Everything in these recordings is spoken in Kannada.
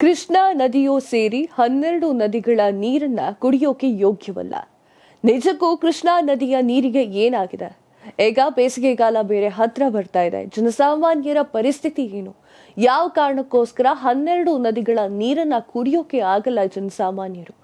ಕೃಷ್ಣಾ ನದಿಯೂ ಸೇರಿ ಹನ್ನೆರಡು ನದಿಗಳ ನೀರನ್ನ ಕುಡಿಯೋಕೆ ಯೋಗ್ಯವಲ್ಲ. ನಿಜಕ್ಕೂ ಕೃಷ್ಣಾ ನದಿಯ ನೀರಿಗೆ ಏನಾಗಿದೆ? ಈಗ ಬೇಸಿಗೆಗಾಲ ಬೇರೆ ಹತ್ರ ಬರ್ತಾ ಇದೆ. ಜನಸಾಮಾನ್ಯರ ಪರಿಸ್ಥಿತಿ ಏನು? ಯಾವ ಕಾರಣಕ್ಕೋಸ್ಕರ ಹನ್ನೆರಡು ನದಿಗಳ ನೀರನ್ನ ಕುಡಿಯೋಕೆ ಆಗಲ್ಲ ಜನಸಾಮಾನ್ಯರು?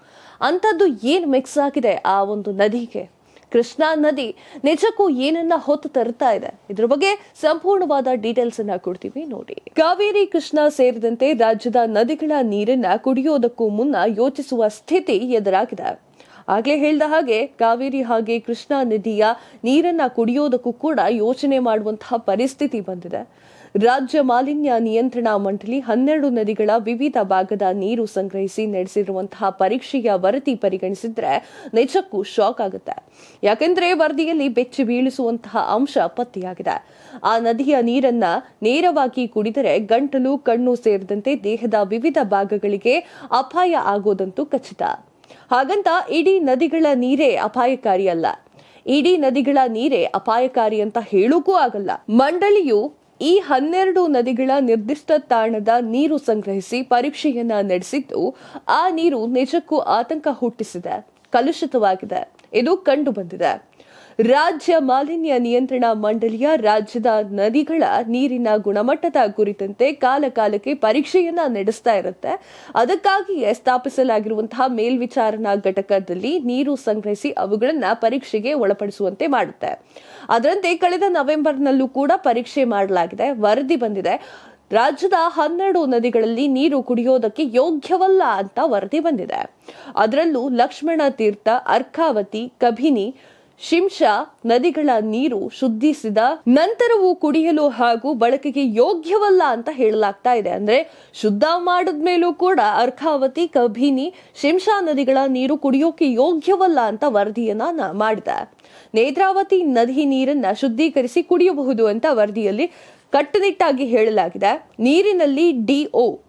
ಅಂಥದ್ದು ಏನು ಮಿಕ್ಸ್ ಆಗಿದೆ ಆ ಒಂದು ನದಿಗೆ? ಕೃಷ್ಣಾ ನದಿ ನಿಜಕ್ಕೂ ಏನನ್ನ ಹೊತ್ತು ತರ್ತಾ ಇದೆ. ಇದ್ರ ಬಗ್ಗೆ ಸಂಪೂರ್ಣವಾದ ಡೀಟೇಲ್ಸ್ ಅನ್ನ ಕೊಡ್ತೀವಿ ನೋಡಿ. ಕಾವೇರಿ ಕೃಷ್ಣಾ ಸೇರಿದಂತೆ ರಾಜ್ಯದ ನದಿಗಳ ನೀರನ್ನ ಕುಡಿಯೋದಕ್ಕೂ ಮುನ್ನ ಯೋಚಿಸುವ ಸ್ಥಿತಿ ಎದುರಾಗಿದೆ. ಆಗ್ಲೇ ಹೇಳಿದ ಹಾಗೆ ಕಾವೇರಿ ಹಾಗೆ ಕೃಷ್ಣಾ ನದಿಯ ನೀರನ್ನ ಕುಡಿಯೋದಕ್ಕೂ ಕೂಡ ಯೋಚನೆ ಮಾಡುವಂತಹ ಪರಿಸ್ಥಿತಿ ಬಂದಿದೆ. ರಾಜ್ಯ ಮಾಲಿನ್ಯ ನಿಯಂತ್ರಣ ಮಂಡಳಿ ಹನ್ನೆರಡು ನದಿಗಳ ವಿವಿಧ ಭಾಗದ ನೀರು ಸಂಗ್ರಹಿಸಿ ನಡೆಸಿರುವಂತಹ ಪರೀಕ್ಷೆಯ ವರದಿ ಪರಿಗಣಿಸಿದ್ರೆ ನಿಜಕ್ಕೂ ಶಾಕ್ ಆಗುತ್ತೆ. ಯಾಕೆಂದ್ರೆ ವರದಿಯಲ್ಲಿ ಬೆಚ್ಚಿ ಬೀಳಿಸುವಂತಹ ಅಂಶ ಪತ್ತೆಯಾಗಿದೆ. ಆ ನದಿಯ ನೀರನ್ನ ನೇರವಾಗಿ ಕುಡಿದರೆ ಗಂಟಲು, ಕಣ್ಣು ಸೇರಿದಂತೆ ದೇಹದ ವಿವಿಧ ಭಾಗಗಳಿಗೆ ಅಪಾಯ ಆಗೋದಂತೂ ಖಚಿತ. ಹಾಗಂತ ಇಡೀ ನದಿಗಳ ನೀರೇ ಅಪಾಯಕಾರಿ ಅಲ್ಲ. ಇಡೀ ನದಿಗಳ ನೀರೇ ಅಪಾಯಕಾರಿ ಅಂತ ಹೇಳೋಕೂ ಆಗಲ್ಲ. ಮಂಡಳಿಯು ಈ ಹನ್ನೆರಡು ನದಿಗಳ ನಿರ್ದಿಷ್ಟ ತಾಣದ ನೀರು ಸಂಗ್ರಹಿಸಿ ಪರೀಕ್ಷೆಯನ್ನ ನಡೆಸಿದ್ದು, ಆ ನೀರು ನಿಜಕ್ಕೂ ಆತಂಕ ಹುಟ್ಟಿಸಿದೆ, ಕಲುಷಿತವಾಗಿದೆ. ಇದು ಕಂಡು ಬಂದಿದೆ. ರಾಜ್ಯ ಮಾಲಿನ್ಯ ನಿಯಂತ್ರಣ ಮಂಡಳಿಯ ರಾಜ್ಯದ ನದಿಗಳ ನೀರಿನ ಗುಣಮಟ್ಟದ ಕುರಿತಂತೆ ಕಾಲಕಾಲಕ್ಕೆ ಪರೀಕ್ಷೆಯನ್ನ ನಡೆಸ್ತಾ ಇರುತ್ತೆ. ಅದಕ್ಕಾಗಿಯೇ ಸ್ಥಾಪಿಸಲಾಗಿರುವಂತಹ ಮೇಲ್ವಿಚಾರಣಾ ಘಟಕದಲ್ಲಿ ನೀರು ಸಂಗ್ರಹಿಸಿ ಅವುಗಳನ್ನ ಪರೀಕ್ಷೆಗೆ ಒಳಪಡಿಸುವಂತೆ ಮಾಡುತ್ತೆ. ಅದರಂತೆ ಕಳೆದ ನವೆಂಬರ್ನಲ್ಲೂ ಕೂಡ ಪರೀಕ್ಷೆ ಮಾಡಲಾಗಿದೆ. ವರದಿ ಬಂದಿದೆ. ರಾಜ್ಯದ ಹನ್ನೆರಡು ನದಿಗಳಲ್ಲಿ ನೀರು ಕುಡಿಯೋದಕ್ಕೆ ಯೋಗ್ಯವಲ್ಲ ಅಂತ ವರದಿ ಬಂದಿದೆ. ಅದರಲ್ಲೂ ಲಕ್ಷ್ಮಣ ತೀರ್ಥ, ಅರ್ಕಾವತಿ, ಕಬಿನಿ ಶಿಂಷಾ ನದಿಗಳ ನೀರು ಶುದ್ಧಿಸಿದ ನಂತರವೂ ಕುಡಿಯಲು ಹಾಗೂ ಬಳಕೆಗೆ ಯೋಗ್ಯವಲ್ಲ ಅಂತ ಹೇಳಲಾಗ್ತಾ ಇದೆ. ಅಂದ್ರೆ ಶುದ್ಧ ಮಾಡಿದ್ಮೇಲೂ ಕೂಡ ಅರ್ಕಾವತಿ ಕಬಿನಿ ಶಿಂಷಾ ನದಿಗಳ ನೀರು ಕುಡಿಯೋಕೆ ಯೋಗ್ಯವಲ್ಲ ಅಂತ ವರದಿಯನ್ನ ಮಾಡಿದ ಮಾಡಿದೆ. ನೇತ್ರಾವತಿ ನದಿ ನೀರನ್ನ ಶುದ್ಧೀಕರಿಸಿ ಕುಡಿಯಬಹುದು ಅಂತ ವರದಿಯಲ್ಲಿ ಕಟ್ಟುನಿಟ್ಟಾಗಿ ಹೇಳಲಾಗಿದೆ. ನೀರಿನಲ್ಲಿ ಡಿಒ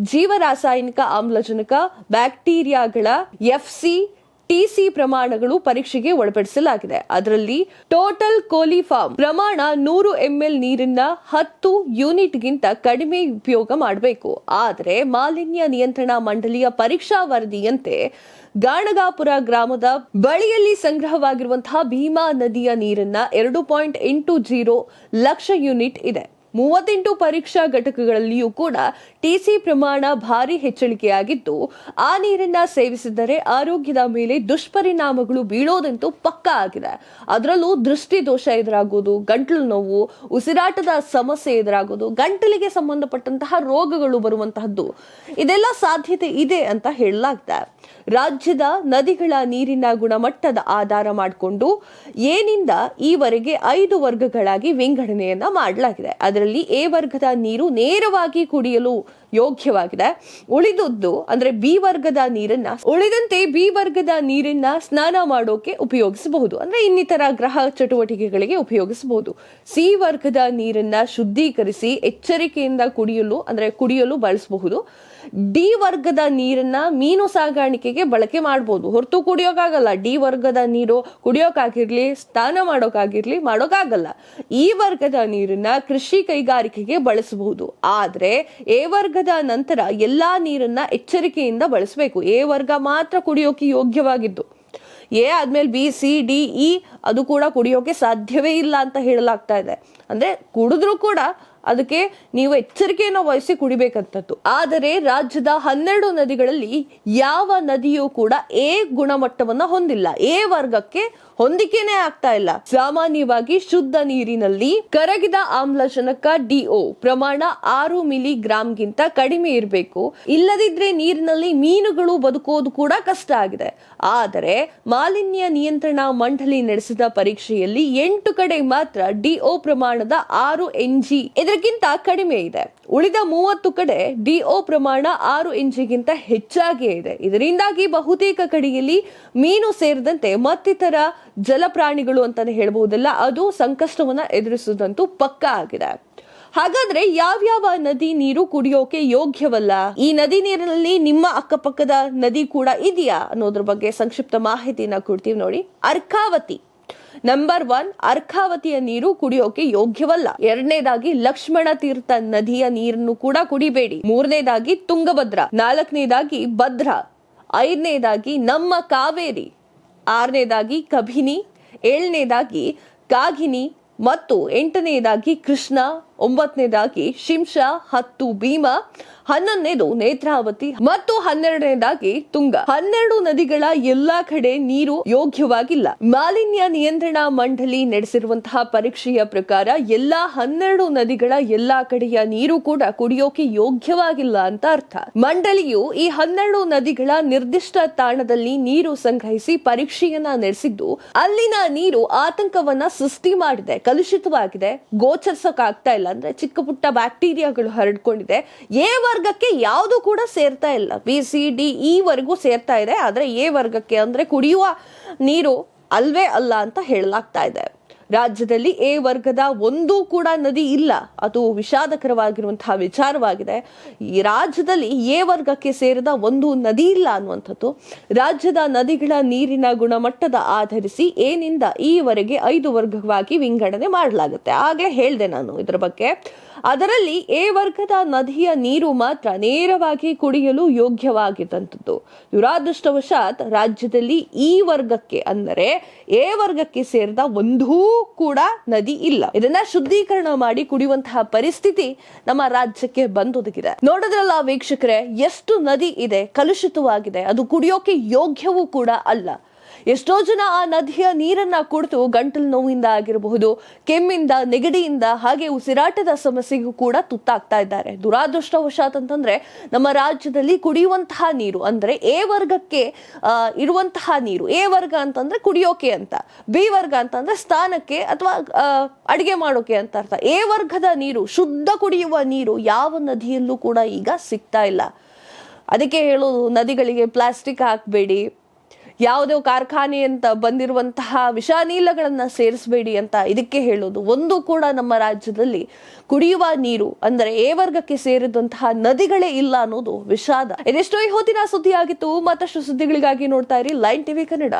ಜೀವರಾಸಾಯನಿಕ ಆಮ್ಲಜನಕ, ಬ್ಯಾಕ್ಟೀರಿಯಾಗಳ ಎಫ್ಸಿ ಟಿಸಿ ಪ್ರಮಾಣಗಳು ಪರೀಕ್ಷೆಗೆ ಒಳಪಡಿಸಲಾಗಿದೆ. ಅದರಲ್ಲಿ ಟೋಟಲ್ ಕೋಲಿಫಾರ್ಮ್ ಪ್ರಮಾಣ ನೂರು ಎಂಎಲ್ ನೀರಿನ ಹತ್ತು ಯೂನಿಟ್ಗಿಂತ ಕಡಿಮೆ ಉಪಯೋಗ ಮಾಡಬೇಕು. ಆದರೆ ಮಾಲಿನ್ಯ ನಿಯಂತ್ರಣ ಮಂಡಳಿಯ ಪರೀಕ್ಷಾ ವರದಿಯಂತೆ ಗಾಣಗಾಪುರ ಗ್ರಾಮದ ಬಳಿಯಲ್ಲಿ ಸಂಗ್ರಹವಾಗಿರುವಂತಹ ಭೀಮಾ ನದಿಯ ನೀರನ್ನ ಎರಡು ಪಾಯಿಂಟ್ ಎಂಟು ಜೀರೋ ಲಕ್ಷ ಯೂನಿಟ್ ಇದೆ. ಮೂವತ್ತೆಂಟು ಪರೀಕ್ಷಾ ಘಟಕಗಳಲ್ಲಿಯೂ ಕೂಡ ಟಿಸಿ ಪ್ರಮಾಣ ಭಾರಿ ಹೆಚ್ಚಳಿಕೆಯಾಗಿದ್ದು, ಆ ನೀರನ್ನ ಸೇವಿಸಿದರೆ ಆರೋಗ್ಯದ ಮೇಲೆ ದುಷ್ಪರಿಣಾಮಗಳು ಬೀಳೋದಂತೂ ಪಕ್ಕಾ ಆಗಿದೆ. ಅದರಲ್ಲೂ ದೃಷ್ಟಿ ದೋಷ ಎದುರಾಗೋದು, ಗಂಟಲು ನೋವು, ಉಸಿರಾಟದ ಸಮಸ್ಯೆ ಎದುರಾಗೋದು, ಗಂಟಲಿಗೆ ಸಂಬಂಧಪಟ್ಟಂತಹ ರೋಗಗಳು ಬರುವಂತಹದ್ದು. ಇದೆಲ್ಲ ಸಾಧ್ಯತೆ ಇದೆ ಅಂತ ಹೇಳಲಾಗಿದೆ ರಾಜ್ಯದ ನದಿಗಳ ನೀರಿನ ಗುಣಮಟ್ಟದ ಆಧಾರ ಮಾಡಿಕೊಂಡು ಏನಿಂದ ಈವರೆಗೆ ಐದು ವರ್ಗಗಳಾಗಿ ವಿಂಗಡಣೆಯನ್ನ ಮಾಡಲಾಗಿದೆ. ಅದರಲ್ಲಿ ಎ ವರ್ಗದ ನೀರು ನೇರವಾಗಿ ಕುಡಿಯಲು ಯೋಗ್ಯವಾಗಿದೆ. ಉಳಿದದ್ದು ಅಂದ್ರೆ ಬಿ ವರ್ಗದ ನೀರನ್ನ, ಉಳಿದಂತೆ ಬಿ ವರ್ಗದ ನೀರನ್ನ ಸ್ನಾನ ಮಾಡೋಕೆ ಉಪಯೋಗಿಸಬಹುದು. ಅಂದ್ರೆ ಇನ್ನಿತರ ಗ್ರಹ ಚಟುವಟಿಕೆಗಳಿಗೆ ಉಪಯೋಗಿಸಬಹುದು. ಸಿ ವರ್ಗದ ನೀರನ್ನ ಶುದ್ಧೀಕರಿಸಿ, ಎಚ್ಚರಿಕೆಯಿಂದ ಕುಡಿಯಲು ಅಂದ್ರೆ ಕುಡಿಯಲು ಬಳಸಬಹುದು. ಡಿ ವರ್ಗದ ನೀರನ್ನ ಮೀನು ಸಾಗಾಣಿಕೆಗೆ ಬಳಕೆ ಮಾಡಬಹುದು. ಹೊರತು ಕುಡಿಯೋಕ್ಕಾಗಲ್ಲ ಡಿ ವರ್ಗದ ನೀರು ಕುಡಿಯೋಕ್ಕಾಗಿರ್ಲಿ ಸ್ನಾನ ಮಾಡೋಕ್ಕಾಗಿರ್ಲಿ ಮಾಡೋಕ್ಕಾಗಲ್ಲ ಈ ವರ್ಗದ ನೀರನ್ನ ಕೃಷಿ ಕೈಗಾರಿಕೆಗೆ ಬಳಸಬಹುದು. ಆದ್ರೆ ಎ ವರ್ಗದ ನಂತರ ಎಲ್ಲಾ ನೀರನ್ನ ಎಚ್ಚರಿಕೆಯಿಂದ ಬಳಸಬೇಕು. ಎ ವರ್ಗ ಮಾತ್ರ ಕುಡಿಯೋಕೆ ಯೋಗ್ಯವಾಗಿದ್ದು. ಎ ಆದ್ಮೇಲೆ ಬಿ, ಸಿ, ಡಿ, ಇ ಅದು ಕೂಡ ಕುಡಿಯೋಕೆ ಸಾಧ್ಯವೇ ಇಲ್ಲ ಅಂತ ಹೇಳಲಾಗ್ತಾ ಇದೆ. ಅಂದ್ರೆ ಕುಡಿದ್ರೂ ಕೂಡ ಅದಕ್ಕೆ ನೀವು ಎಚ್ಚರಿಕೆಯನ್ನು ವಹಿಸಿ ಕುಡಿಬೇಕಂತದ್ದು. ಆದರೆ ರಾಜ್ಯದ ಹನ್ನೆರಡು ನದಿಗಳಲ್ಲಿ ಯಾವ ನದಿಯೂ ಕೂಡ ಎ ಗುಣಮಟ್ಟವನ್ನ ಹೊಂದಿಲ್ಲ. ಎ ವರ್ಗಕ್ಕೆ ಹೊಂದಿಕೆನೇ ಆಗ್ತಾ ಇಲ್ಲ. ಸಾಮಾನ್ಯವಾಗಿ ಶುದ್ಧ ನೀರಿನಲ್ಲಿ ಕರಗಿದ ಆಮ್ಲಜನಕ ಡಿಒ ಪ್ರಮಾಣ ಆರು ಮಿಲಿ ಗ್ರಾಂಗಿಂತ ಕಡಿಮೆ ಇರಬೇಕು. ಇಲ್ಲದಿದ್ರೆ ನೀರಿನಲ್ಲಿ ಮೀನುಗಳು ಬದುಕೋದು ಕೂಡ ಕಷ್ಟ ಆಗಿದೆ. ಆದರೆ ಮಾಲಿನ್ಯ ನಿಯಂತ್ರಣ ಮಂಡಳಿ ನಡೆಸಿದ ಪರೀಕ್ಷೆಯಲ್ಲಿ ಎಂಟು ಕಡೆ ಮಾತ್ರ ಡಿಒ ಪ್ರಮಾಣದ ಆರು ಎನ್ಜಿ ಇದಕ್ಕಿಂತ ಕಡಿಮೆ ಇದೆ. ಉಳಿದ ಮೂವತ್ತು ಕಡೆ ಡಿಒ ಪ್ರಮಾಣ ಆರು ಇಂಚಿಗಿಂತ ಹೆಚ್ಚಾಗಿಯೇ ಇದೆ. ಇದರಿಂದಾಗಿ ಬಹುತೇಕ ಕಡೆಯಲ್ಲಿ ಮೀನು ಸೇರಿದಂತೆ ಮತ್ತಿತರ ಜಲಪ್ರಾಣಿಗಳು ಅಂತಾನೆ ಹೇಳಬಹುದಲ್ಲ, ಅದು ಸಂಕಷ್ಟವನ್ನ ಎದುರಿಸುವುದಂತೂ ಪಕ್ಕಾ ಆಗಿದೆ. ಹಾಗಾದ್ರೆ ಯಾವ್ಯಾವ ನದಿ ನೀರು ಕುಡಿಯೋಕೆ ಯೋಗ್ಯವಲ್ಲ? ಈ ನದಿ ನೀರಿನಲ್ಲಿ ನಿಮ್ಮ ಅಕ್ಕಪಕ್ಕದ ನದಿ ಕೂಡ ಇದೆಯಾ ಅನ್ನೋದ್ರ ಬಗ್ಗೆ ಸಂಕ್ಷಿಪ್ತ ಮಾಹಿತಿನ ಕೊಡ್ತೀವಿ ನೋಡಿ. ಅರ್ಕಾವತಿ. ನಂಬರ್ ಒನ್ ಅರ್ಕಾವತಿಯ ನೀರು ಕುಡಿಯೋಕೆ ಯೋಗ್ಯವಲ್ಲ. ಎರಡನೇದಾಗಿ, ಲಕ್ಷ್ಮಣ ತೀರ್ಥ ನದಿಯ ನೀರನ್ನು ಕೂಡ ಕುಡಿಬೇಡಿ. ಮೂರನೇದಾಗಿ, ತುಂಗಭದ್ರಾ. ನಾಲ್ಕನೇದಾಗಿ, ಭದ್ರಾ. ಐದನೇದಾಗಿ, ನಮ್ಮ ಕಾವೇರಿ. ಆರನೇದಾಗಿ, ಕಭಿನಿ. ಏಳನೇದಾಗಿ ಕಾಗಿನಿ ಮತ್ತು ಎಂಟನೇದಾಗಿ, ಕೃಷ್ಣ. ಒಂಬತ್ತನೇದಾಗಿ ಶಿಂಷ ಹತ್ತು ಭೀಮ, ಹನ್ನೊಂದನೇದು ನೇತ್ರಾವತಿ ಮತ್ತು ಹನ್ನೆರಡನೇದಾಗಿ ತುಂಗ. ಹನ್ನೆರಡು ನದಿಗಳ ಎಲ್ಲಾ ಕಡೆ ನೀರು ಯೋಗ್ಯವಾಗಿಲ್ಲ. ಮಾಲಿನ್ಯ ನಿಯಂತ್ರಣ ಮಂಡಳಿ ನಡೆಸಿರುವಂತಹ ಪರೀಕ್ಷೆಯ ಪ್ರಕಾರ ಎಲ್ಲಾ ಹನ್ನೆರಡು ನದಿಗಳ ಎಲ್ಲಾ ಕಡೆಯ ನೀರು ಕೂಡ ಕುಡಿಯೋಕೆ ಯೋಗ್ಯವಾಗಿಲ್ಲ ಅಂತ ಅರ್ಥ. ಮಂಡಳಿಯು ಈ ಹನ್ನೆರಡು ನದಿಗಳ ನಿರ್ದಿಷ್ಟ ತಾಣದಲ್ಲಿ ನೀರು ಸಂಗ್ರಹಿಸಿ ಪರೀಕ್ಷೆಯನ್ನ ನಡೆಸಿದ್ದು, ಅಲ್ಲಿನ ನೀರು ಆತಂಕವನ್ನ ಸೃಷ್ಟಿ ಮಾಡಿದೆ, ಕಲುಷಿತವಾಗಿದೆ ಗೋಚರಿಸಕ್ ಆಗ್ತಾ ಇಲ್ಲ ಅಂದ್ರೆ ಚಿಕ್ಕ ಪುಟ್ಟ ಬ್ಯಾಕ್ಟೀರಿಯಾಗಳು ಹರಡ್ಕೊಂಡಿದೆ. ಎ ವರ್ಗಕ್ಕೆ ಯಾವುದು ಕೂಡ ಸೇರ್ತಾ ಇಲ್ಲ. ಬಿ, ಸಿ, ಡಿ, ಇ ವರೆಗೂ ಸೇರ್ತಾ ಇದೆ. ಆದರೆ ಎ ವರ್ಗಕ್ಕೆ ಅಂದರೆ ಕುಡಿಯುವ ನೀರು ಅಲ್ವೇ ಅಲ್ಲ ಅಂತ ಹೇಳಲಾಗ್ತಾ ಇದೆ. ರಾಜ್ಯದಲ್ಲಿ ಎ ವರ್ಗದ ಒಂದೂ ಕೂಡ ನದಿ ಇಲ್ಲ. ಅದು ವಿಷಾದಕರವಾಗಿರುವಂತಹ ವಿಚಾರವಾಗಿದೆ. ಈ ರಾಜ್ಯದಲ್ಲಿ ಎ ವರ್ಗಕ್ಕೆ ಸೇರಿದ ಒಂದು ನದಿ ಇಲ್ಲ ಅನ್ನುವಂಥದ್ದು. ರಾಜ್ಯದ ನದಿಗಳ ನೀರಿನ ಗುಣಮಟ್ಟದ ಆಧರಿಸಿ ಏನಿಂದ ಈವರೆಗೆ ಐದು ವರ್ಗವಾಗಿ ವಿಂಗಡಣೆ ಮಾಡಲಾಗುತ್ತೆ. ಆಗಲೇ ಹೇಳಿದೆ ನಾನು ಇದರ ಬಗ್ಗೆ. ಅದರಲ್ಲಿ ಎ ವರ್ಗದ ನದಿಯ ನೀರು ಮಾತ್ರ ನೇರವಾಗಿ ಕುಡಿಯಲು ಯೋಗ್ಯವಾಗಿದ್ದಂಥದ್ದು. ದುರಾದೃಷ್ಟವಶಾತ್ ರಾಜ್ಯದಲ್ಲಿ ಈ ವರ್ಗಕ್ಕೆ ಅಂದರೆ ಎ ವರ್ಗಕ್ಕೆ ಸೇರಿದ ಒಂದೂ ಕೂಡ ನದಿ ಇಲ್ಲ. ಇದನ್ನ ಶುದ್ಧೀಕರಣ ಮಾಡಿ ಕುಡಿಯುವಂತಹ ಪರಿಸ್ಥಿತಿ ನಮ್ಮ ರಾಜ್ಯಕ್ಕೆ ಬಂದೊದಗಿದೆ. ನೋಡಿದ್ರಲ್ಲ ವೀಕ್ಷಕರೇ, ಎಷ್ಟು ನದಿ ಇದೆ, ಕಲುಷಿತವಾಗಿದೆ. ಅದು ಕುಡಿಯೋಕೆ ಯೋಗ್ಯವೂ ಕೂಡ ಅಲ್ಲ. ಎಷ್ಟೋ ಜನ ಆ ನದಿಯ ನೀರನ್ನ ಕುಡಿದು ಗಂಟಲು ನೋವಿಂದ ಆಗಿರಬಹುದು, ಕೆಮ್ಮಿಂದ, ನೆಗಡಿಯಿಂದ, ಹಾಗೆ ಉಸಿರಾಟದ ಸಮಸ್ಯೆಗೂ ಕೂಡ ತುತ್ತಾಗ್ತಾ ಇದ್ದಾರೆ. ದುರಾದೃಷ್ಟವಶಾತ್ ಅಂತಂದ್ರೆ ನಮ್ಮ ರಾಜ್ಯದಲ್ಲಿ ಕುಡಿಯುವಂತಹ ನೀರು, ಅಂದ್ರೆ ಎ ವರ್ಗಕ್ಕೆ ಇರುವಂತಹ ನೀರು, ಎ ವರ್ಗ ಅಂತಂದ್ರೆ ಕುಡಿಯೋಕೆ ಅಂತ, ಬಿ ವರ್ಗ ಅಂತಂದ್ರೆ ಸ್ಥಾನಕ್ಕೆ ಅಥವಾ ಅಡಿಗೆ ಮಾಡೋಕೆ ಅಂತ ಅರ್ಥ. ಎ ವರ್ಗದ ನೀರು, ಶುದ್ಧ ಕುಡಿಯುವ ನೀರು ಯಾವ ನದಿಯಲ್ಲೂ ಕೂಡ ಈಗ ಸಿಗ್ತಾ ಇಲ್ಲ. ಅದಕ್ಕೆ ಹೇಳೋದು, ನದಿಗಳಿಗೆ ಪ್ಲಾಸ್ಟಿಕ್ ಹಾಕಬೇಡಿ ಯಾವುದೋ ಅಂತ ಬಂದಿರುವಂತಹ ವಿಷಾನೀಲಗಳನ್ನು ಸೇರಿಸಬೇಡಿ ಅಂತ ಇದಕ್ಕೆ ಹೇಳೋದು. ಒಂದು ಕೂಡ ನಮ್ಮ ರಾಜ್ಯದಲ್ಲಿ ಕುಡಿಯುವ ನೀರು ಅಂದರೆ ಎ ವರ್ಗಕ್ಕೆ ಸೇರಿದಂತಹ ನದಿಗಳೇ ಇಲ್ಲ ಅನ್ನೋದು ವಿಷಾದ. ಇದೆಷ್ಟೋ ಈ ಹೊತ್ತಿನ ಸುದ್ದಿ ಆಗಿತ್ತು ಮತ್ತಷ್ಟು ಸುದ್ದಿಗಳಿಗಾಗಿ ನೋಡ್ತಾ ಇರಿ ಲೈನ್ ಟಿವಿ ಕನ್ನಡ.